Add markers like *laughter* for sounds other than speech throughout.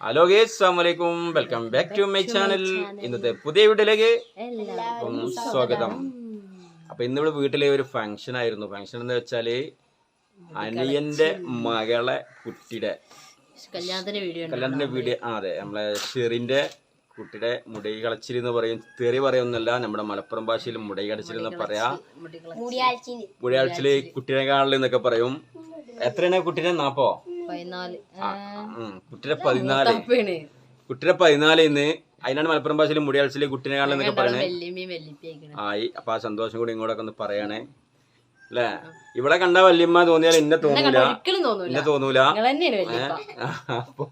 Hello guys അസ്സാമലൈക്കും welcome back to my channel ഇന്നത്തെ പുതിയ വീട്ടിലേക്ക് സ്വാഗതം. അപ്പൊ ഇന്ന് ഇവിടെ വീട്ടിലെ ഒരു ഫംഗ്ഷൻ ആയിരുന്നു. ഫംഗ്ഷൻ എന്ന് വെച്ചാൽ അനിയന്റെ മകളെ കുട്ടിയുടെ കല്യാണത്തിന്റെ വീഡിയോ ആ അതെ. നമ്മളെ ഷെറിന്റെ കുട്ടിയുടെ മുടി കളച്ചിൽ എന്ന് പറയും. തെറി പറയുന്നല്ല നമ്മുടെ മലപ്പുറം ഭാഷയിൽ മുടി കളച്ചിൽ എന്ന് പറയാ. മുടിയാഴ്ചയിൽ കുട്ടിയെ കാണൽ എന്നൊക്കെ പറയും. എത്രയാണ് കുട്ടിയുടെ? നാപ്പോ കുട്ടിയുടെ പതിനാല്. കുട്ടിയുടെ പതിനാല് ഇന്ന് അതിനാണ് മലപ്പുറം ഭാഷയിൽ മുടിയാഴ്ചയിൽ കുട്ടിനെ കാണൽ എന്നൊക്കെ പറയണേ. ആയി അപ്പൊ ആ സന്തോഷം കൂടി ഇങ്ങോട്ടൊക്കെ ഒന്ന് പറയണേ. അല്ലേ? ഇവിടെ കണ്ട വല്യമ്മ തോന്നിയാൽ എന്നെ തോന്നൂല. എന്നെ തോന്നൂല. അപ്പോ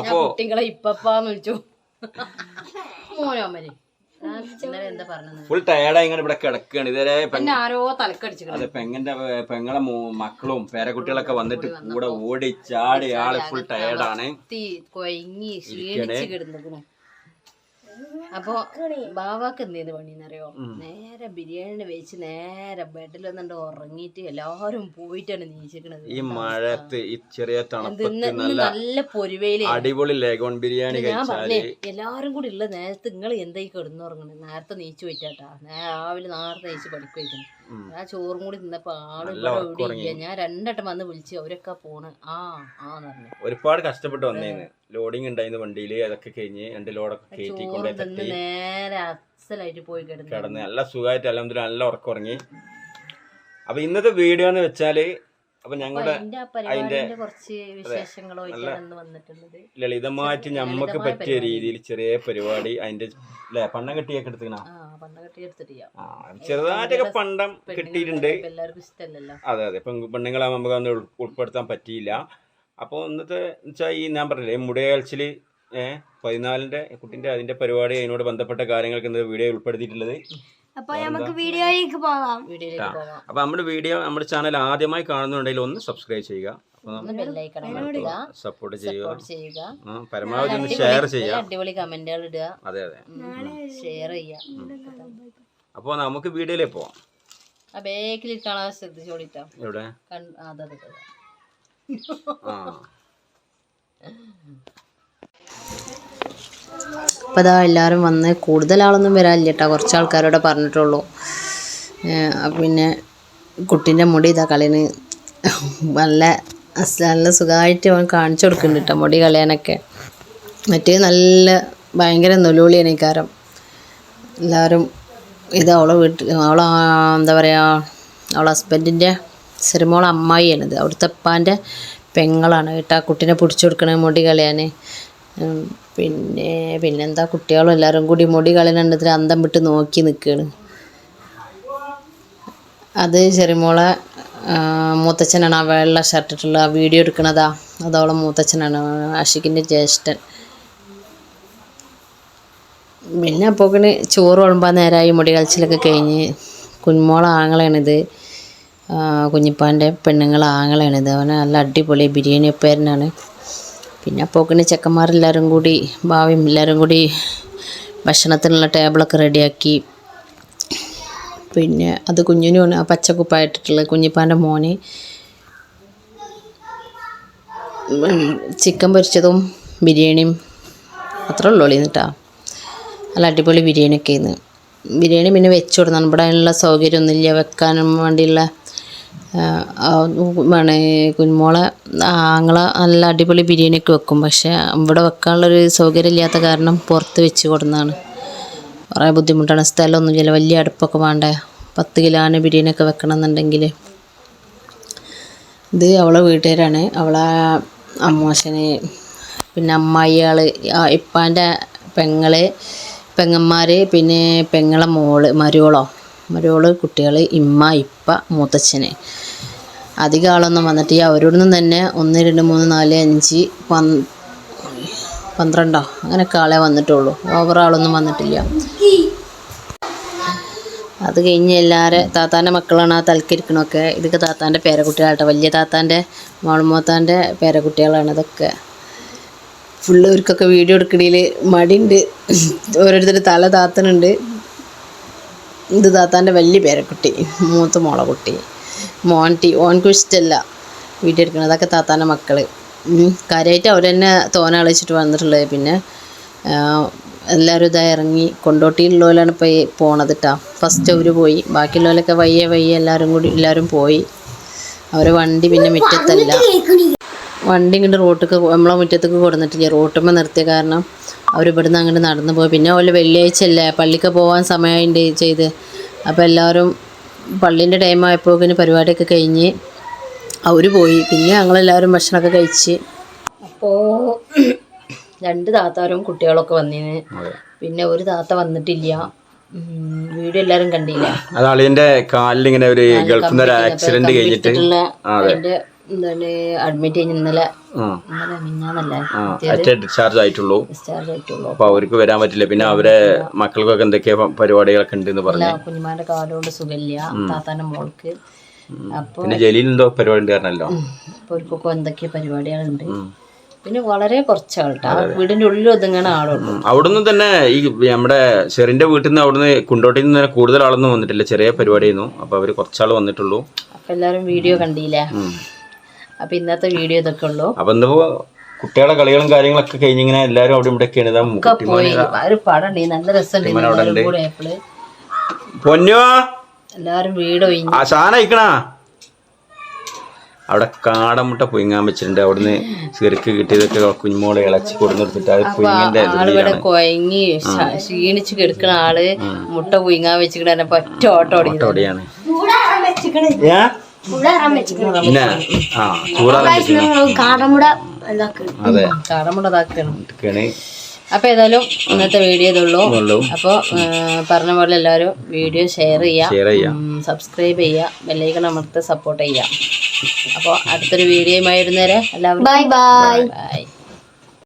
അപ്പോ ഇപ്പപ്പാന്ന് വിളിച്ചു. മോനോമര് ഫുൾ ടയർഡായി ഇങ്ങനെ ഇവിടെ കിടക്കുകയാണ് ഇതുവരെ ആരോ പെങ്ങന്റെ പെങ്ങളെ മക്കളും പേരക്കുട്ടികളൊക്കെ വന്നിട്ട് കൂടെ ഓടി ചാടി ആൾ ഫുൾ ടയർഡാണ് കൊയങ്ങി ക്ഷീണിച്ച് അപ്പൊ ബാവാക്ക് എന്തേന്ന് പണിന്നറിയോ? നേരെ ബിരിയാണി വെച്ച് നേരെ ബെഡിൽ വന്നിട്ട് ഉറങ്ങിയിട്ട് എല്ലാരും പോയിട്ടാണ് നീച്ചിക്കണത്. ഈ മഴത്ത് ഈ ചെറിയ തണുപ്പത്ത് നല്ല പൊരുവയിൽ അടിപൊളി ലേഗോൺ ബിരിയാണി ഞാൻ പറഞ്ഞേ എല്ലാരും കൂടി ഉള്ള നേരത്തെ നിങ്ങൾ എന്തായി കിടന്നുറങ്ങണേ? നേരത്തെ നീച്ചു പോയിട്ടാട്ടാ. രാവിലെ നേരത്തെ നീച്ച് പഠിപ്പ് വയ്ക്കണം ആ ചോറും കൂടി തിന്നപ്പോ ആൾ ഇവിടെ ഞാൻ രണ്ടട്ടം വന്ന് വിളിച്ചു അവരൊക്കെ പോണ്. ആ ആന്ന് പറഞ്ഞു. ഒരുപാട് കഷ്ടപ്പെട്ട് വന്നേന്ന്. ലോഡിങ് ഉണ്ടായിരുന്നു വണ്ടിയിൽ അതൊക്കെ കഴിഞ്ഞ് രണ്ട് ലോഡൊക്കെ കയറ്റി നേരെ അസലായിട്ട് പോയി കിടന്നു. കിടന്ന് നല്ല സുഖമായിട്ട് അല്ലെങ്കിലും നല്ല ഉറക്കം ഉറങ്ങി. അപ്പൊ ഇന്നത്തെ വീഡിയോ എന്ന് വെച്ചാൽ അപ്പൊ ഞങ്ങളുടെ അതിന്റെ കുറച്ച് വന്നിട്ടുള്ളത് ലളിതമായിട്ട് ഞമ്മക്ക് പറ്റിയ രീതിയിൽ ചെറിയ പരിപാടി അതിന്റെ അല്ലെ പണ്ടം കെട്ടിയൊക്കെ എടുത്തിക്കണ? ആ ചെറുതായിട്ടൊക്കെ പണ്ടം കിട്ടിയിട്ടുണ്ട്. അതെ അതെ. പെണ്ണുങ്ങളെ നമുക്ക് ഉൾ- ഉൾപ്പെടുത്താൻ പറ്റിയില്ല. അപ്പോൾ ഇന്നത്തെ വെച്ചാൽ ഈ ഞാൻ പറഞ്ഞില്ലേ മുടിയാഴ്ചയിൽ ഏഹ് പതിനാലിന്റെ കുട്ടിന്റെ അതിന്റെ പരിപാടി അതിനോട് ബന്ധപ്പെട്ട കാര്യങ്ങൾക്ക് ഇന്ന് വീഡിയോ ഉൾപ്പെടുത്തിയിട്ടുള്ളത്. അപ്പൊ നമുക്ക് വീഡിയോയിലേക്ക് പോകാം. വീഡിയോയിലേക്ക് പോകാം. അപ്പോൾ നമ്മുടെ വീഡിയോ നമ്മുടെ ചാനൽ ആദ്യമായി കാണുന്നുണ്ടെങ്കിൽ ഒന്ന് സബ്സ്ക്രൈബ് ചെയ്യുക. സപ്പോർട്ട് ചെയ്യുക. പരമാവധി ഒന്ന് ഷെയർ ചെയ്യുക. അടിപൊളി കമന്റുകൾ ഇടുക. അതെ അതെ. ഷെയർ ചെയ്യുക. അപ്പോൾ നമുക്ക് വീഡിയോയിലേ പോവാം. ആ ബേക്കിൽ കാണാൻ ശ്രദ്ധിച്ചോളിട്ടോ. എവിടെ? അതെ. ആ. *laughs* അപ്പോൾ അതാ എല്ലാവരും വന്ന് കൂടുതൽ ആളൊന്നും വരാനില്ല കേട്ടോ കുറച്ച് ആൾക്കാരോടെ പറഞ്ഞിട്ടുള്ളൂ. പിന്നെ കുട്ടീന്റെ മുടി ഇതാ കളിന് നല്ല നല്ല സുഖമായിട്ട് അവൻ കാണിച്ചു കൊടുക്കുന്നുണ്ട് കേട്ടോ മുടി കളയാനൊക്കെ. മറ്റേ നല്ല ഭയങ്കര നൊലുവിളിയാണ് ഈ എല്ലാവരും ഇത് അവളെ വീട്ടിൽ അവളെ എന്താ പറയുക അവളെ ഹസ്ബൻഡിന്റെ സിനിമകൾ അമ്മായിയാണിത് അവിടുത്തെ ഉപ്പാന്റെ പെങ്ങളാണ് കേട്ടോ ആ കുട്ടീനെ പിടിച്ചു കൊടുക്കണ മുടി കളയാൻ പിന്നെ പിന്നെന്താ കുട്ടികളും എല്ലാവരും കൂടി മുടി കളിനണ്ടത്തിൽ അന്തം വിട്ട് നോക്കി നിൽക്കുകയാണ് അത് ചെറിമോളെ മൂത്തച്ഛനാണ് ആ വെള്ള ഷർട്ടിട്ടുള്ള വീഡിയോ എടുക്കണതാ. അതോളം മൂത്തച്ഛനാണ് ആഷിഖിന്റെ ജ്യേഷ്ഠൻ. പിന്നെ അപ്പോക്കിന് ചോറ് വിളമ്പാൻ നേരമായി മുടി കളിച്ചിലൊക്കെ കഴിഞ്ഞ്. കുഞ്ഞുമോളെ ആങ്ങളാണിത് കുഞ്ഞിപ്പാന്റെ പെണ്ണുങ്ങളെ ആങ്ങളാണിത് അവന് നല്ല അടിപൊളി ബിരിയാണി ഒപ്പേരനാണ് പിന്നെ അപ്പോക്കിന് ചെക്കന്മാരെല്ലാവരും കൂടി ഭാവിയും എല്ലാവരും കൂടി ഭക്ഷണത്തിനുള്ള ടേബിളൊക്കെ റെഡിയാക്കി. പിന്നെ അത് കുഞ്ഞിനുമാണ് ആ പച്ചക്കുപ്പായിട്ടിട്ടുള്ള കുഞ്ഞിപ്പാന്റെ മോന്. ചിക്കൻ പൊരിച്ചതും ബിരിയാണിയും. അത്രേ ഉള്ളൂ കേട്ടോ നല്ല അടിപൊളി ബിരിയാണിയൊക്കെ ആയിരുന്നു. ബിരിയാണി പിന്നെ വെച്ചു കൊടുത്താണ് ഇവിടെ അതിനുള്ള സൗകര്യമൊന്നുമില്ല വെക്കാനും വേണ്ടിയുള്ള വേണേ കുഞ്ഞുമോളെ ആങ്ങള നല്ല അടിപൊളി ബിരിയാണിയൊക്കെ വെക്കും. പക്ഷേ ഇവിടെ വെക്കാനുള്ളൊരു സൗകര്യം ഇല്ലാത്ത കാരണം പുറത്ത് വെച്ച് കൊടുന്നതാണ്. കുറേ ബുദ്ധിമുട്ടാണ്. സ്ഥലമൊന്നും ചില വലിയ അടുപ്പൊക്കെ വേണ്ടേ. പത്ത് കിലോന് ബിരിയാണിയൊക്കെ വെക്കണം എന്നുണ്ടെങ്കിൽ ഇത് അവളെ വീട്ടുകാരാണ്. അവളെ അമ്മോശന് പിന്നെ അമ്മായിയാൾ ഇപ്പാന്റെ പെങ്ങൾ പെങ്ങന്മാർ പിന്നെ പെങ്ങളെ മോൾ മരുവളോ മരുവൾ കുട്ടികൾ ഇമ്മ ഇപ്പ മൂത്തച്ഛന്. അധികം ആളൊന്നും വന്നിട്ടില്ല. അവരോടൊന്നും തന്നെ ഒന്ന് രണ്ട് മൂന്ന് നാല് അഞ്ച് പന് പന്ത്രണ്ടോ? അങ്ങനെയൊക്കെ ആളെ വന്നിട്ടുള്ളൂ. ഓവറാളൊന്നും വന്നിട്ടില്ല. അത് കഴിഞ്ഞ് എല്ലാവരും താത്താന്റെ മക്കളാണ് ആ തൽക്കരിക്കണമൊക്കെ ഇതൊക്കെ താത്താന്റെ പേരക്കുട്ടികളാട്ടോ. വലിയ താത്താന്റെ മോൾമോത്താന്റെ പേരക്കുട്ടികളാണ് ഇതൊക്കെ. ഫുള്ള് ഇവർക്കൊക്കെ വീഡിയോ എടുക്കണേൽ മടിയുണ്ട്. ഓരോരുത്തർ തല താത്തനുണ്ട് ഇത് താത്താന്റെ വലിയ പേരക്കുട്ടി മൂത്ത മോളെ കുട്ടി മോന്റി ഓൻക്കും ഇഷ്ടമല്ല വീട്ടിൽ എടുക്കുന്നത് അതൊക്കെ താത്താന്റെ മക്കൾ കാര്യമായിട്ട് അവർ തന്നെ തോന അളിച്ചിട്ട് വന്നിട്ടുള്ളത്. പിന്നെ എല്ലാവരും ഇതായി ഇറങ്ങി കൊണ്ടോട്ടിയിലുള്ളവരാണ് ഇപ്പോൾ പോണത് കേട്ടോ ഫസ്റ്റ് അവർ പോയി. ബാക്കിയുള്ളവരൊക്കെ വയ്യെ വയ്യെ എല്ലാവരും കൂടി എല്ലാവരും പോയി. അവരെ വണ്ടി പിന്നെ മുറ്റത്തല്ല. വണ്ടി ഇങ്ങോട്ട് റോട്ടിക്ക് നമ്മളെ മുറ്റത്തേക്ക് കൊടുന്നിട്ടില്ല റോട്ടുമ്പോൾ നിർത്തിയ കാരണം അവർ ഇവിടുന്ന് അങ്ങോട്ട് നടന്നു പോയി. പിന്നെ ഓൽ വെള്ളിയാഴ്ച അല്ലേ പള്ളിക്ക് പോകാൻ സമയമുണ്ട് ചെയ്ത്. അപ്പോൾ എല്ലാവരും പള്ളീന്റെ ടൈം പിന്നെ പരിപാടിയൊക്കെ കഴിഞ്ഞ് അവർ പോയി. പിന്നെ ഞങ്ങളെല്ലാവരും ഭക്ഷണമൊക്കെ കഴിച്ച്. അപ്പോൾ രണ്ട് താത്താരും കുട്ടികളൊക്കെ വന്നിന്. പിന്നെ ഒരു താത്ത വന്നിട്ടില്ല. വീഡിയോ എല്ലാവരും കണ്ടില്ല? അത് അളിയന്റെ കാലിൽ ഇങ്ങനെ ഒരു ഗൾഫിൽ നിന്ന് ഒരു ആക്സിഡന്റ് കഴിഞ്ഞിട്ട് എന്താണ് അഡ്മിറ്റ് കഴിഞ്ഞ് ഇന്നലെ ഇന്നലെ മിന്നാന്നല്ലേ ഡിസ്ചാർജ് ആയിട്ടുള്ളൂ. ഡിസ്ചാർജ് ആയിട്ടുള്ളൂ. അപ്പൊ അവർക്ക് വരാൻ പറ്റില്ല. പിന്നെ അവരെ മക്കൾക്കൊക്കെ എന്തൊക്കെയാ പരിപാടികളൊക്കെ ഉണ്ട് എന്ന് പറഞ്ഞു. കുഞ്ഞുമാരുടെ കാലുകൊണ്ട് സുഖമില്ല. താത്താന്റെ മോൾക്ക്. പിന്നെ ജലീൽ എന്തോ പരിപാടി ഉണ്ട് കാരണല്ലോ അപ്പോൾ അവർക്കൊക്കെ എന്തൊക്കെ പരിപാടികളുണ്ട്. പിന്നെ വളരെ കുറച്ച് വീടിന്റെ വീടിന്റെ ഉള്ളിൽ ഒതുങ്ങണ ആളുള്ളൂ അവിടുന്ന് തന്നെ ഈ നമ്മുടെ ചെറിന്റെ വീട്ടിൽ നിന്ന് അവിടുന്ന് കുണ്ടോട്ടിൽ നിന്ന് തന്നെ കൂടുതൽ ആളൊന്നും വന്നിട്ടില്ല. ചെറിയ പരിപാടിയായിരുന്നു. അപ്പൊ അവർ കുറച്ചാൾ വന്നിട്ടുള്ളൂ. അപ്പൊ എല്ലാരും വീഡിയോ കണ്ടില്ലേ? അപ്പം ഇന്നത്തെ വീഡിയോ ഇതൊക്കെ ഉള്ളൂ. അപ്പൊ ഇന്നിപ്പോ കുട്ടികളെ കളികളും കാര്യങ്ങളൊക്കെ കഴിഞ്ഞിങ്ങനെ എല്ലാരും അവിടെ ഇവിടെ ഒക്കെയാണ് ഇതാ ഒക്കെ പോയി. ഒരു പടം ഉണ്ട് നല്ല രസമുണ്ട്. എല്ലാവരും കൂടെ ആയപ്പോൾ. പൊന്നോ? എല്ലാവരും വീട് ഒഴിഞ്ഞ്. ആ സാധനം അയക്കണാ? അവിടെ കാടമുട്ട പുയിങ്ങാൻ വെച്ചിട്ടുണ്ട്. അവിടുന്ന് ചെറുക്ക് കിട്ടിയതൊക്കെ കുഞ്ഞുമോളെ ഇളച്ചി കൊടുന്നെടുത്തിട്ട് അത് പുഴുങ്ങിന്റെ ആളിവിടെ കൊയങ്ങി ശ- ക്ഷീണിച്ച് കിടക്കണ ആൾ മുട്ട പുയിങ്ങാൻ വെച്ചിട്ട് ഒറ്റ ഓട്ടം ഓടി അവിടെയാണ് ഏ? പിന്നെ ആ ചൂടാറാൻ കാടമുട അതെ. അപ്പൊ ഏതായാലും ഇന്നത്തെ വീഡിയോ ഇതുള്ളൂ. അപ്പൊ പറഞ്ഞ പോലെ എല്ലാവരും വീഡിയോ ഷെയർ ചെയ്യുക. ചെയ്യാം സബ്സ്ക്രൈബ് ചെയ്യുക. ബെല്ലൈക്കൺ അമർത്ത് സപ്പോർട്ട് ചെയ്യുക. അപ്പൊ അടുത്തൊരു വീഡിയോയുമായി വരുന്നേരെ എല്ലാവരും ബൈ ബൈ ബൈ